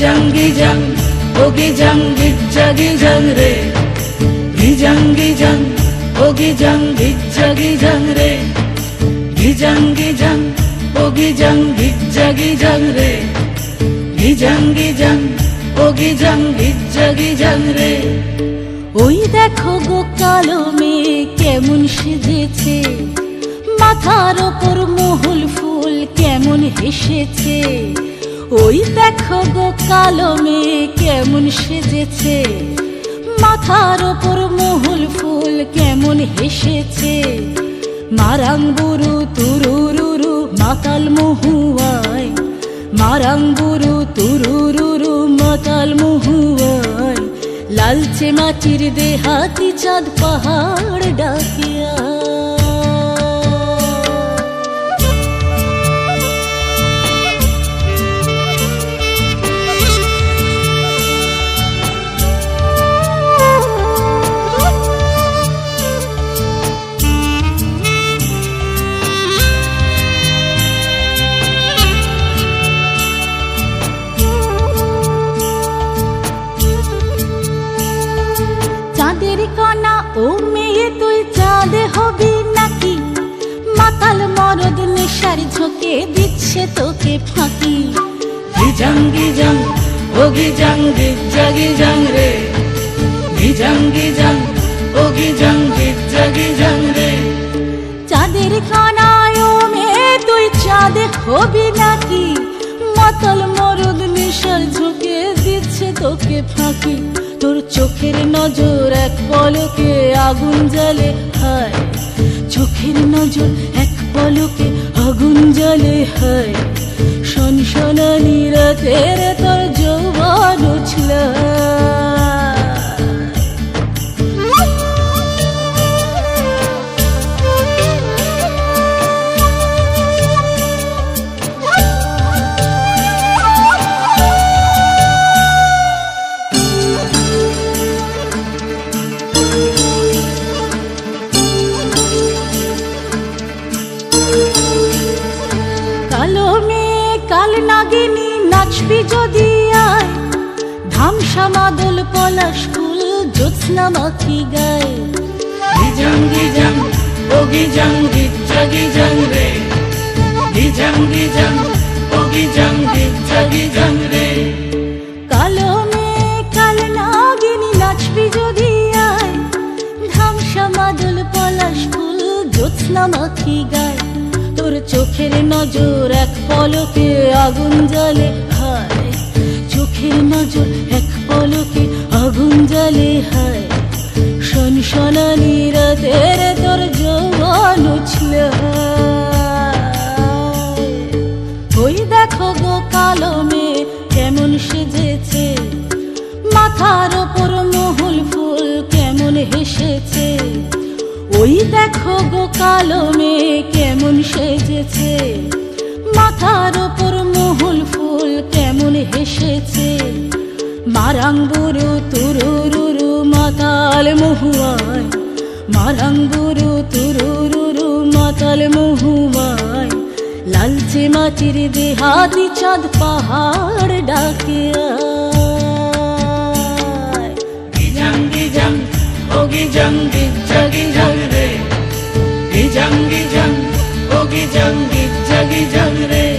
গিজাং গিজাং ও গিজাং গিজ্জা গিজাং রে গিজাং গিজাং ও গিজাং গিজ্জা গিজাং রে গিজাং গিজাং ও গিজাং গিজ্জা গিজাং রে গিজাং গিজাং ও গিজাং গিজ্জা গিজাং রে ওই দেখো গো কালো মেয়ে, কেমন সেজেছে। মাথার ওপর মহুল ফুল কেমন হেসেছে। ওই দেখো গো কালো মেয়ে কেমন সেজেছে? মাথার ওপর মহুল ফুল কেমন হেসেছে? মারাং বুরু তুরুরুরু মাতাল মহুয়ায়। মারাং বুরু তুরুরুরু মাতাল মহুয়ায়। লালচে মাটির দেহাতি চাঁদ পাহাড় ডাকিয়া ও মেয়ে তুই চাঁদ হবি নাকি? মাতাল মরদ নেশার ঝোঁকে দিচ্ছে তোকে ফাঁকি। গিজাং গিজাং ও গিজাং গিজ্জা গিজাং রে। গিজাং গিজাং ও গিজাং গিজ্জা গিজাং রে। চাঁদের কণায় ও মেয়ে তুই চাঁদ হবি নাকি? মাতাল মরদ নেশার ঝোঁকে দিচ্ছে তোকে ফাঁকি। তোর চোখের নজর এক পলকে আগুন জ্বলে হয়। চোখের নজর এক পলকে আগুন জ্বলে হয়। শনশনানি রাতের কাল নাগিনী নাচবি যদি আয়। ধামসা মাদল পলাশ ফুল জ্যোৎস্না মাখি গায়। গিজাং গিজাং ও গিজাং গিজ্জা গিজাং রে। গিজাং গিজাং ও গিজাং গিজ্জা গিজাং রে। কালো নাগিনী নাচবি যদি আয়। ধামসা মাদল পলাশ ফুল জ্যোৎস্না মাখি গায়। চোখের নজর এক পলকে আগুন জ্বলে, হায়। চোখের নজর এক পলকে আগুন জ্বলে, হায়। শনশনানি রাতের তোর যৌবন উছল ওই দেখো গো কালো মেয়ে কেমন সেজেছে, মাথার ওপর মহুল ফুল কেমন হেসেছে। ওই দেখো গো কালো মেয়ে কেমন সেজেছে। মাথার ওপর মহুল ফুল কেমন হেসেছে। মারাং বুরু তুরুরুরু মাতাল মহুয়ায়। মারাং বুরু তুরুরুরু মাতাল মহুয়ায়। লালচে মাটির দেহাতি চাঁদ পাহাড় ডাকে। গিজাং গিজাং, ও গিজাং গিজাং জাগি গিজাং